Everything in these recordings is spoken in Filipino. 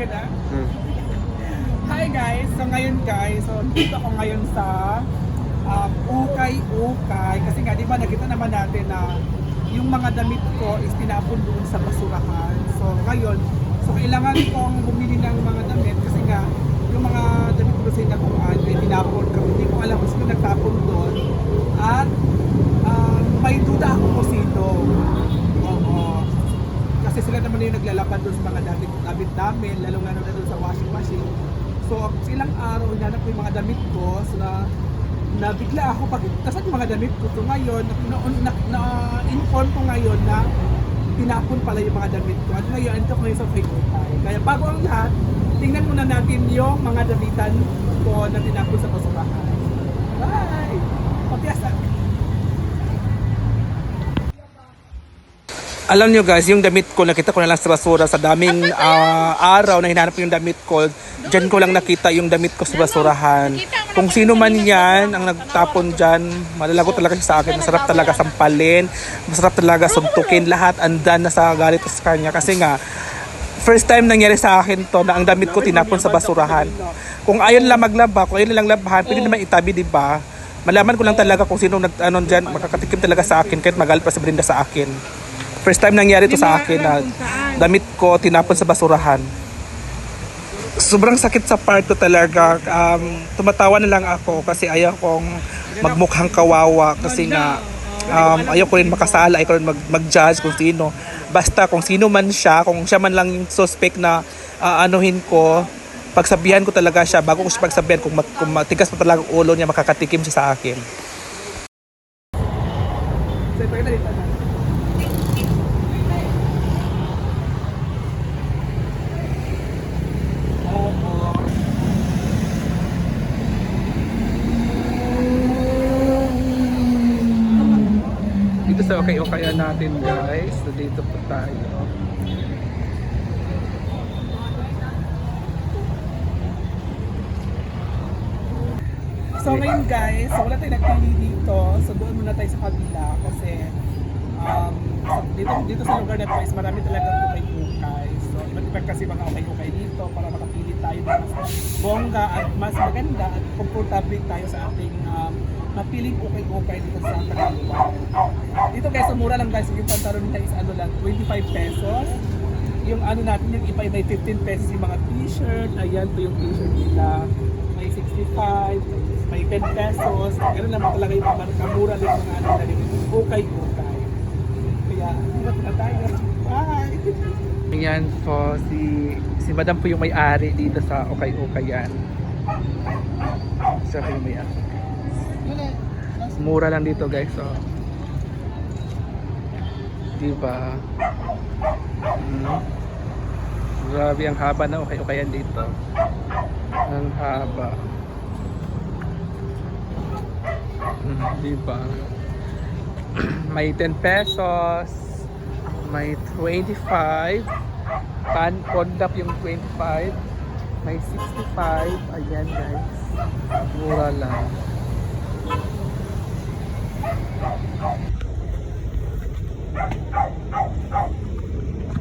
Okay na? Hmm. Hi guys! So ngayon guys, so dito ako ngayon sa um, Ukay Ukay. Kasi nga, di ba nakita naman natin na yung mga damit ko is tinapon doon sa basurahan. So ngayon, so kailangan kong bumili ng mga damit kasi nga, yung mga damit ko sa nakuhaan ay tinapon ko. Hindi ko alam kung sino nagtapon doon. At um, may duda ako kung sino. Kasi sila naman yung naglalakad doon sa mga damit, damit namin, lalo na doon sa washing machine. So, ilang araw, hinanap ko yung mga damit ko. So, na, nabigla ako, kasan yung mga damit ko? So, ngayon, na, na, na, inform ko ngayon na tinapon pala yung mga damit ko. At ngayon, ito ko ngayon sa Facebook tayo. Kaya bago ang lahat, tingnan muna natin yung mga damitan ko na tinapon sa basurahan. Bye! Alam nyo guys, yung damit ko, nakita ko na lang sa basura sa daming ah, araw na hinanap ko yung damit ko. Diyan ko lang nakita yung damit ko sa basurahan. Kung sino man yan ang nagtapon dyan, malalago talaga siya sa akin. Masarap talaga sampalin, masarap talaga suntukin. Lahat andan na sa galit sa kanya. Kasi nga, first time nangyari sa akin to na ang damit ko tinapon sa basurahan. Kung ayaw lang maglaba, kung ayaw lang labahan, pwede naman itabi, di ba? Malaman ko lang talaga kung sino nag ano diyan, makakatikim talaga sa akin kahit magalit pa si Brenda sa akin. First time nangyari to sa akin na damit ko tinapon sa basurahan. Sobrang sakit sa part ko talaga. Um, tumatawa na lang ako kasi ayaw kong magmukhang kawawa kasi nga um, ayaw ko rin makasala, ayaw ko rin mag, mag-judge kung sino. Basta kung sino man siya, kung siya man lang yung suspect na ah, anuhin ko, pagsabihan ko talaga siya, bago ko siya pagsabihan, kung, mat- kung matigas pa talaga ulo niya, makakatikim siya sa akin. Dito sa okay okay natin guys. So dito po tayo. So ngayon guys, so wala tayong nagpili dito. So doon muna tayo sa kabila kasi um, dito, dito sa lugar na to is marami talaga ukay-ukay. So iba't iba kasi mga ukay-ukay dito para makapili tayo ng mas bongga at mas maganda at komportable tayo sa ating um, mapiling ukay-ukay dito sa Tagaluwa. Dito guys, so mura lang guys. Yung pantalon nila is ano lang, 25 pesos. Yung ano natin, yung iba ay may 15 pesos yung mga t-shirt. Ayan po yung t-shirt nila. May 65, may 10 pesos. Ganun naman talaga yung mga mura lang mga ano na rin. Ukay-ukay. Kaya, hirap na tayo. Bye! Yan po, si, si Madam po yung may-ari dito sa Okay-Okay yan. Siya po yung may-ari. Mura lang dito guys, so. Diba? Hmm. Grabe ang haba na okay-okay yan dito. Ang haba. Hmm, diba? may 10 pesos. May 25. Pan kondap yung 25. May 65. Ayan guys. Mura lang.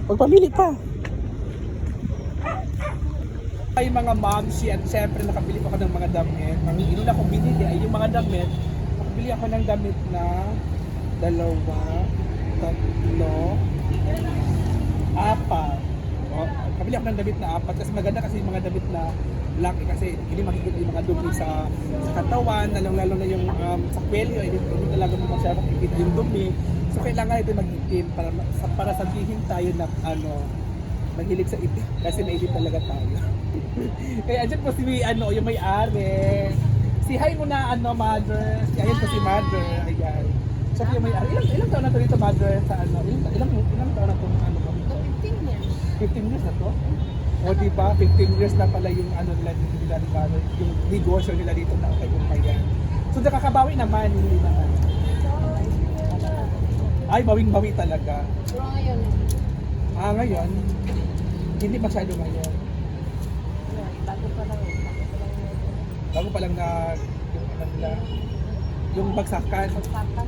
Magpamili pa. Ay mga momsi at syempre nakabili ako ng mga damit. Ang inuna kong binili ay yung mga damit. Nakabili ako ng damit na dalawa, tatlo, apat. O, kabili ako ng damit na apat kasi maganda kasi yung mga damit na black eh, kasi hindi makikita yung mga dumi sa, sa katawan, lalong lalo na yung um, sa kwelyo, hindi, hindi talaga mo masyadong makikita yung dumi. So kailangan ito mag-itim para, sa- para sabihin tayo na ano, mahilig sa itim kasi naitim talaga tayo. Kaya andyan po si ano, yung may-ari. Si hi mo na ano, mother. Si ayan po si mother. Ayan. So yung may-ari. Ilang, ilang taon na to dito, mother, sa ano? Ilang, ilang, ilang taon na to ano? 15 years. 15 years na to? O di ba, 15 years na pala yung ano nila nila yung negosyo nila dito na kay Kumpayan. So nakakabawi naman, hindi naman. Ay, bawing-bawi talaga. pero ngayon, Ah, ngayon, hindi masyado ngayon. bago pa lang, bago pa lang na yung ano nila, yung bagsakan Pagpapan,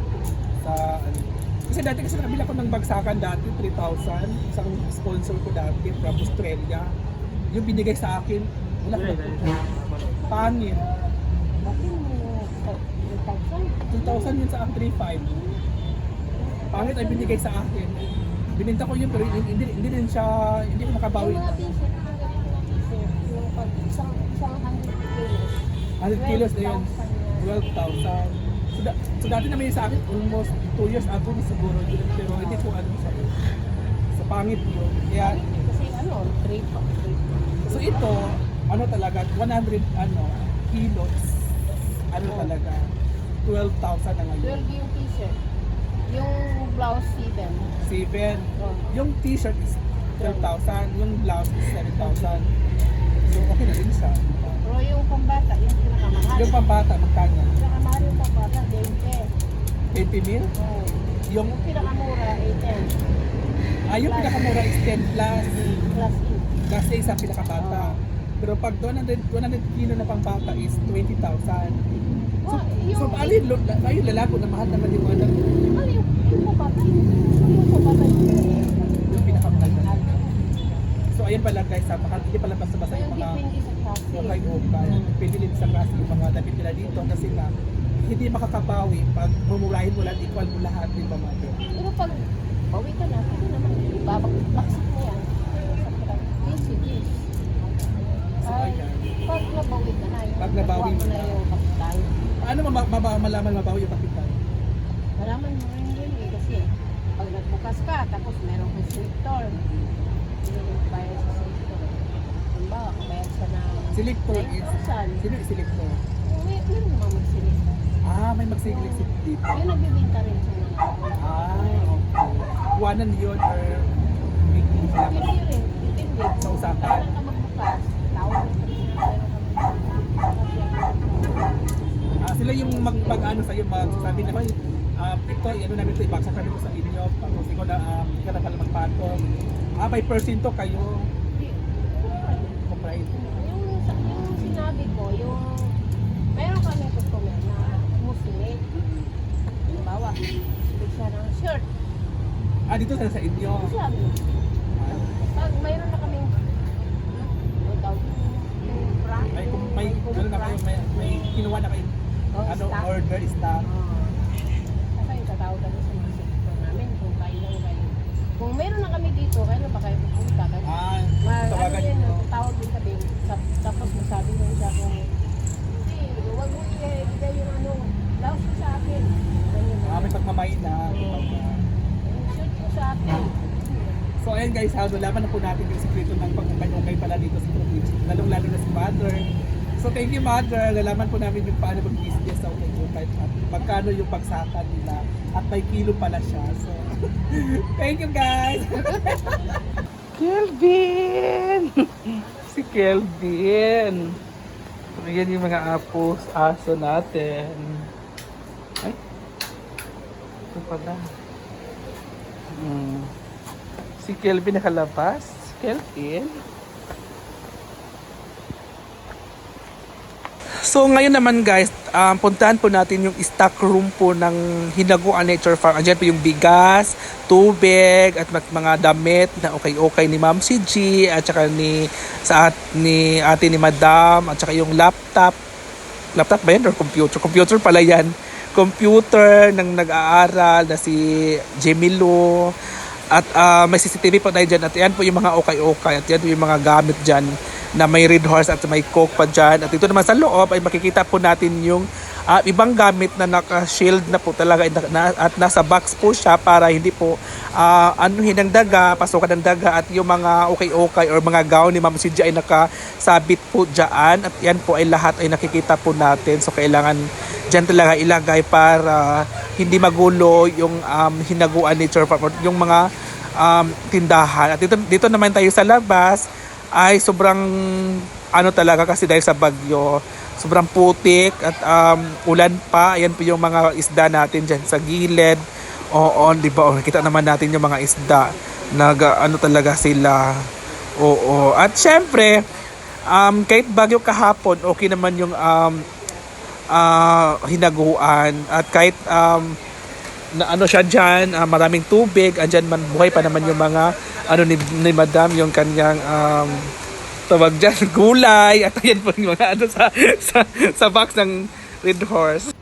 sa ano. Kasi dati kasi nakabila ko ng bagsakan dati, 3,000. Isang sponsor ko dati from Australia. Yung binigay sa akin, wala ka Pangit. Bakit mo yung tagsan? 2,000 yun sa akin, 3,500. Pangit ay binigay sa akin. Bininta ko yun pero hindi, hindi, hindi din siya, hindi ko makabawi. Yung mga t-shirt, na isang, isang 100 kilos. 100 kilos na yun. 12,000 yan. 12,000. So, da- so dati naman yun sa akin, almost 2 years ago na siguro yun. Pero hindi ko ano siya. Sa pangit yun. Kaya, kasi ano, trade pa. so ito, ano talaga, 100 ano, kilos. Ano talaga, 12,000 na ngayon. 12 yung t-shirt. Yung blouse 7. 7. Oh. Yung t-shirt is 12,000, yung blouse is 7,000. So okay na rin siya. Pero yung pambata, yung pinakamahal. Yung pambata, magkano? pinakamahal pambata, 20. 20 mil? Oh. Yung, Yung pinakamura, 18. ah, yung pinakamura is 10 plus. Plus E. Kasi sa pinakabata. Pero pag 100, 100 kilo na pambata is 20,000. So, Oh, yung, so paano yung, paano yung lalako na mahal naman yung ano, ano yung, yung pambata, yung, yung pambata, yung pinakamahal na. So ayan pala guys, ha, baka hindi pala basta-basta Ayun, yung mga depende sa klase. yung kay Oka. Pwede din sa klase yung mga damit nila dito kasi nga hindi makakabawi pag mumurahin mo lahat, equal mo lahat, di ba mother? Pero pag bawi ka na, pwede naman, ibabaksak mo yan. Sa pirang 20 days. So Ay, ayan. pag nabawi ka na, yung Pag nabawi mo na na. yung kapital. Paano ma- ma- malaman mabawi yung kapital? Malaman mo rin yun eh, kasi pag nagbukas ka, tapos meron kang selector. Mo bayad sa selector. Halimbawa, bayad siya ng Selector is, 9,000. sino yung selector? Meron naman mag-selector. Ah, may magsigilig si dito. Yung nagbibinta rin siya ng Ah, okay. Buwanan yun or weekly sila mag- Depende rin, depende. Sa usapan. Kailan ka magbukas, tawag ka. Ah, sila yung mag, mag ano sa'yo, magsasabi naman, ah, ito, ano namin ito, ibaksa kami sa inyo, tapos ikaw na, um, ikaw na pala magpatong. Ah, by person to kayo. Corporate. Yung, yung sinabi ko, yung meron kami customer na Muslim. Halimbawa, big shirt. Ah, dito sa, sa inyo. Islam. Ah, Pag mayroon na kaming ano may, kung may, ano na kayo, may, may kinuha na kayo, Oh, ano, stock. order, stock. Ah. Kasi yung tatawag kami sa mga sector namin kung kailan kayo. Kung meron na kami dito, kailan ba kayo pupunta? Kasi Ah, Ma, ano yun, nyo. tawag din. Tap- Tapos masabi mo siya kung hindi, huwag mo ibigay yung ano, mo sa akin. Akin. So ayun guys, nalaman na po natin yung sekreto ng pagkakanyongay pala dito sa province. Lalong lalo na si Mother. So thank you Mother, nalaman po namin yung paano mag-business sa Ukay at magkano yung pagsakan nila at may kilo pala siya. So thank you guys! Kelvin! si Kelvin! Ayan yung mga apos, aso natin. Pala. Hmm. Si Kelvin nakalabas. Kelvin. So ngayon naman guys, um, puntahan po natin yung stock room po ng Hinaguan Nature Farm. Andiyan po yung bigas, tubig, at mga damit na okay-okay ni Ma'am si at saka ni, sa at, ni ate ni Madam, at saka yung laptop. Laptop ba yan or computer? Computer pala yan. Computer ng nag-aaral na si Jemilo. At ah, may CCTV po tayo dyan. At yan po yung mga okay-okay. At yan po yung mga gamit dyan na may red horse at may coke pa dyan. At ito naman sa loob ay makikita po natin yung ah, ibang gamit na naka-shield na po talaga na, at nasa box po siya para hindi po ah, anuhin ng daga, pasukan ng daga at yung mga okay-okay or mga gown ni Ma'am CJ ay nakasabit po dyan. At yan po ay lahat ay nakikita po natin. So kailangan dyan talaga ilagay para hindi magulo yung um, hinaguan nature farm or yung mga um, tindahan. At dito, dito naman tayo sa labas. Ay sobrang ano talaga kasi dahil sa bagyo. Sobrang putik at um, ulan pa. Ayan po yung mga isda natin dyan sa gilid. Oo di ba? Oh, nakita naman natin yung mga isda. Nag ano talaga sila. Oo. At syempre um, kahit bagyo kahapon okay naman yung um, ah, hinaguan at kahit um, na ano siya dyan, ah, maraming tubig, andyan man buhay pa naman yung mga ano ni, ni Madam yung kanyang um, tawag dyan, gulay. At ayan po yung mga ano sa, sa, sa box ng Red Horse.